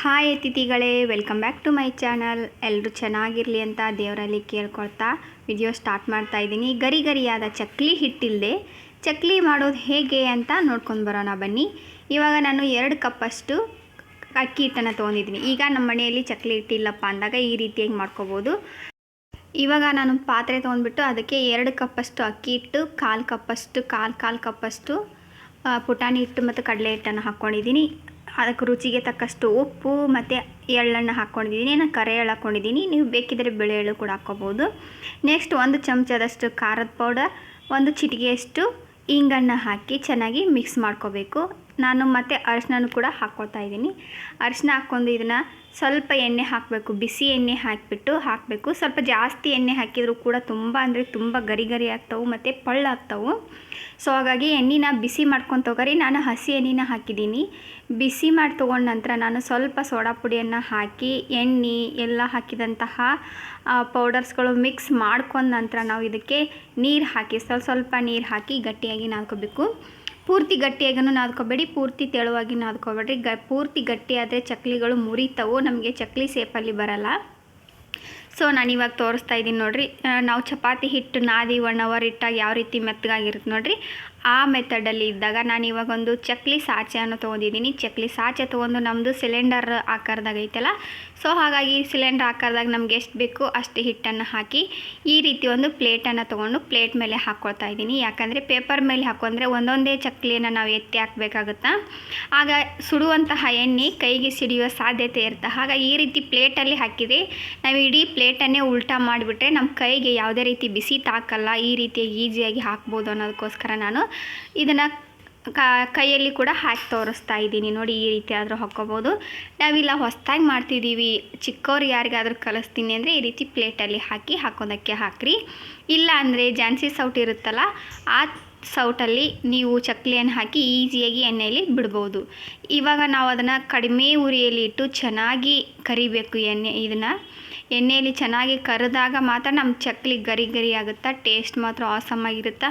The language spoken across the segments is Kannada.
Hi ಅತಿಥಿಗಳೇ. Welcome back to my channel ಎಲ್ಲರೂ ಚೆನ್ನಾಗಿರಲಿ ಅಂತ ದೇವರಲ್ಲಿ ಕೇಳ್ಕೊಳ್ತಾ ವಿಡಿಯೋ ಸ್ಟಾರ್ಟ್ ಮಾಡ್ತಾ ಇದ್ದೀನಿ. ಗರಿ ಗರಿಯಾದ ಚಕ್ಲಿ ಹಿಟ್ಟಿಲ್ಲದೆ ಚಕ್ಲಿ ಮಾಡೋದು ಹೇಗೆ ಅಂತ ನೋಡ್ಕೊಂಡು ಬರೋಣ ಬನ್ನಿ. ಇವಾಗ ನಾನು ಎರಡು ಕಪ್ಪಷ್ಟು ಅಕ್ಕಿ ಹಿಟ್ಟನ್ನು ತೊಗೊಂಡಿದ್ದೀನಿ. ಈಗ ನಮ್ಮ ಮನೆಯಲ್ಲಿ ಚಕ್ಲಿ ಹಿಟ್ಟಿಲ್ಲಪ್ಪ ಅಂದಾಗ ಈ ರೀತಿಯಾಗಿ ಮಾಡ್ಕೋಬೋದು. ಇವಾಗ ನಾನು ಪಾತ್ರೆ ತೊಗೊಂಡ್ಬಿಟ್ಟು ಅದಕ್ಕೆ ಎರಡು ಕಪ್ಪಷ್ಟು ಅಕ್ಕಿ ಹಿಟ್ಟು, ಕಾಲು ಕಪ್ಪಷ್ಟು, ಕಾಲು ಕಾಲು ಕಪ್ಪಷ್ಟು ಪುಟಾಣಿ ಹಿಟ್ಟು ಮತ್ತು ಕಡಲೆ ಹಿಟ್ಟನ್ನು ಹಾಕ್ಕೊಂಡಿದ್ದೀನಿ. ಅದಕ್ಕೆ ರುಚಿಗೆ ತಕ್ಕಷ್ಟು ಉಪ್ಪು ಮತ್ತು ಎಳ್ಳನ್ನು ಹಾಕ್ಕೊಂಡಿದ್ದೀನಿ ನಾನು ಕರೆ ಎಳ್ಳು ಹಾಕ್ಕೊಂಡಿದ್ದೀನಿ. ನೀವು ಬೇಕಿದ್ದರೆ ಬೆಳೆ ಎಳ್ಳು ಕೂಡ ಹಾಕ್ಕೋಬೋದು. ನೆಕ್ಸ್ಟ್ ಒಂದು ಚಮಚದಷ್ಟು ಖಾರದ ಪೌಡರ್ ಒಂದು ಚಿಟಿಗೆಯಷ್ಟು ಇಂಗನ್ನು ಹಾಕಿ ಚೆನ್ನಾಗಿ ಮಿಕ್ಸ್ ಮಾಡ್ಕೋಬೇಕು. ನಾನು ಮತ್ತೆ ಅರಿಶಿನ ಕೂಡ ಹಾಕ್ಕೊಳ್ತಾ ಇದ್ದೀನಿ. ಅರಿಶಿನ ಹಾಕ್ಕೊಂಡು ಇದನ್ನು ಸ್ವಲ್ಪ ಎಣ್ಣೆ ಹಾಕಬೇಕು, ಬಿಸಿ ಎಣ್ಣೆ ಹಾಕಿಬಿಟ್ಟು ಹಾಕಬೇಕು. ಸ್ವಲ್ಪ ಜಾಸ್ತಿ ಎಣ್ಣೆ ಹಾಕಿದರೂ ಕೂಡ ತುಂಬ ಅಂದರೆ ತುಂಬ ಗರಿ ಗರಿ ಆಗ್ತವೆ ಮತ್ತು ಪಳ್ಳಾಗ್ತವೆ. ಸೊ ಹಾಗಾಗಿ ಎಣ್ಣೆನ ಬಿಸಿ ಮಾಡ್ಕೊಂಡು ತಗೋರಿ. ನಾನು ಹಸಿ ಎಣ್ಣೆನ ಹಾಕಿದ್ದೀನಿ. ಬಿಸಿ ಮಾಡಿ ತೊಗೊಂಡ ನಂತರ ನಾನು ಸ್ವಲ್ಪ ಸೋಡಾ ಪುಡಿಯನ್ನು ಹಾಕಿ, ಎಣ್ಣೆ ಎಲ್ಲ ಹಾಕಿದಂತಹ ಪೌಡರ್ಸ್ಗಳು ಮಿಕ್ಸ್ ಮಾಡ್ಕೊಂಡ ನಂತರ ನಾವು ಇದಕ್ಕೆ ನೀರು ಹಾಕಿ, ಸ್ವಲ್ಪ ಸ್ವಲ್ಪ ನೀರು ಹಾಕಿ ಗಟ್ಟಿಯಾಗಿ ನಾದ್ಕೋಬೇಕು. ಪೂರ್ತಿ ಗಟ್ಟಿಯಾಗೂ ನಾದ್ಕೋಬೇಡಿ, ಪೂರ್ತಿ ತೆಳುವಾಗಿ ನಾದ್ಕೋಬೇಡ್ರಿ. ಗ, ಪೂರ್ತಿ ಗಟ್ಟಿಯಾದರೆ ಚಕ್ಲಿಗಳು ಮುರಿತಾವು, ನಮಗೆ ಚಕ್ಲಿ ಸೇಪಲ್ಲಿ ಬರಲ್ಲ. ಸೊ ನಾನು ಇವಾಗ ತೋರಿಸ್ತಾ ಇದ್ದೀನಿ ನೋಡಿರಿ. ನಾವು ಚಪಾತಿ ಹಿಟ್ಟು ನಾದಿ ಒನ್ ಅವರ್ ಇಟ್ಟಾಗ ಯಾವ ರೀತಿ ಮೆತ್ತಗಾಗಿರುತ್ತೆ ನೋಡಿರಿ. ಆ ಮೆಥಡಲ್ಲಿ ಇದ್ದಾಗ ನಾನು ಇವಾಗ ಒಂದು ಚಕ್ಲಿ ಸಾಚೆಯನ್ನು ತೊಗೊಂಡಿದ್ದೀನಿ. ಚಕ್ಲಿ ಸಾಚೆ ತೊಗೊಂಡು ನಮ್ಮದು ಸಿಲಿಂಡರ್ ಆಕಾರದಾಗ ಐತಲ್ಲ. ಸೊ ಹಾಗಾಗಿ ಸಿಲಿಂಡರ್ ಆಕಾರದಾಗ ನಮ್ಗೆ ಎಷ್ಟು ಬೇಕು ಅಷ್ಟು ಹಿಟ್ಟನ್ನು ಹಾಕಿ ಈ ರೀತಿ ಒಂದು ಪ್ಲೇಟನ್ನು ತೊಗೊಂಡು ಪ್ಲೇಟ್ ಮೇಲೆ ಹಾಕ್ಕೊಳ್ತಾ ಇದ್ದೀನಿ. ಯಾಕಂದರೆ ಪೇಪರ್ ಮೇಲೆ ಹಾಕೊಂಡ್ರೆ ಒಂದೊಂದೇ ಚಕ್ಲಿಯನ್ನು ನಾವು ಎತ್ತಿ ಹಾಕಬೇಕಾಗುತ್ತಾ. ಆಗ ಸುಡುವಂತಹ ಎಣ್ಣೆ ಕೈಗೆ ಸಿಡಿಯುವ ಸಾಧ್ಯತೆ ಇರುತ್ತೆ. ಹಾಗಾಗಿ ಈ ರೀತಿ ಪ್ಲೇಟಲ್ಲಿ ಹಾಕಿದೆ ನಾವು ಇಡೀ ಪ್ಲೇಟನ್ನೇ ಉಲ್ಟಾ ಮಾಡಿಬಿಟ್ರೆ ನಮ್ಮ ಕೈಗೆ ಯಾವುದೇ ರೀತಿ ಬಿಸಿ ತಾಕಲ್ಲ, ಈ ರೀತಿಯಾಗಿ ಈಸಿಯಾಗಿ ಹಾಕ್ಬೋದು ಅನ್ನೋದಕ್ಕೋಸ್ಕರ ನಾನು ಇದನ್ನು ಕೈಯಲ್ಲಿ ಕೂಡ ಹಾಕಿ ತೋರಿಸ್ತಾ ಇದ್ದೀನಿ. ನೋಡಿ, ಈ ರೀತಿ ಆದರೂ ಹಾಕ್ಕೋಬೋದು. ನಾವಿಲ್ಲ ಹೊಸ್ದಾಗಿ ಮಾಡ್ತಿದ್ದೀವಿ. ಚಿಕ್ಕವ್ರು ಯಾರಿಗಾದರೂ ಕಲಿಸ್ತೀನಿ ಅಂದರೆ ಈ ರೀತಿ ಪ್ಲೇಟಲ್ಲಿ ಹಾಕಿ ಹಾಕೋದಕ್ಕೆ ಹಾಕ್ರಿ. ಇಲ್ಲ ಅಂದರೆ ಜಾನ್ಸಿ ಸೌಟ್ ಇರುತ್ತಲ್ಲ, ಆ ಸೌಟಲ್ಲಿ ನೀವು ಚಕ್ಲಿಯನ್ನು ಹಾಕಿ ಈಸಿಯಾಗಿ ಎಣ್ಣೆಯಲ್ಲಿ ಬಿಡ್ಬೋದು. ಇವಾಗ ನಾವು ಅದನ್ನು ಕಡಿಮೆ ಉರಿಯಲ್ಲಿ ಇಟ್ಟು ಚೆನ್ನಾಗಿ ಕರಿಬೇಕು ಎಣ್ಣೆ, ಇದನ್ನು. ಎಣ್ಣೆಯಲ್ಲಿ ಚೆನ್ನಾಗಿ ಕರೆದಾಗ ಮಾತ್ರ ನಮ್ಮ ಚಕ್ಲಿ ಗರಿ ಗರಿ ಆಗುತ್ತಾ, ಟೇಸ್ಟ್ ಮಾತ್ರ ಆಸಮ್ ಆಗಿರುತ್ತಾ.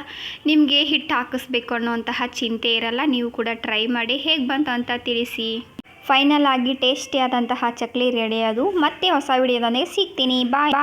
ನಿಮಗೆ ಹಿಟ್ಟು ಹಾಕಿಸ್ಬೇಕು ಅನ್ನೋವಂತಹ ಚಿಂತೆ ಇರಲ್ಲ, ನೀವು ಕೂಡ ಟ್ರೈ ಮಾಡಿ. ಹೇಗೆ ಬಂತು ಅಂತ ತಿಳಿಸಿ. ಫೈನಲ್ ಆಗಿ ಟೇಸ್ಟಿಯಾದಂತಹ ಚಕ್ಲಿ ರೆಡಿ ಅದು. ಮತ್ತೆ ಹೊಸ ವಿಡಿಯೋದೊಂದಿಗೆ ಸಿಗ್ತೀನಿ. ಬಾಯ್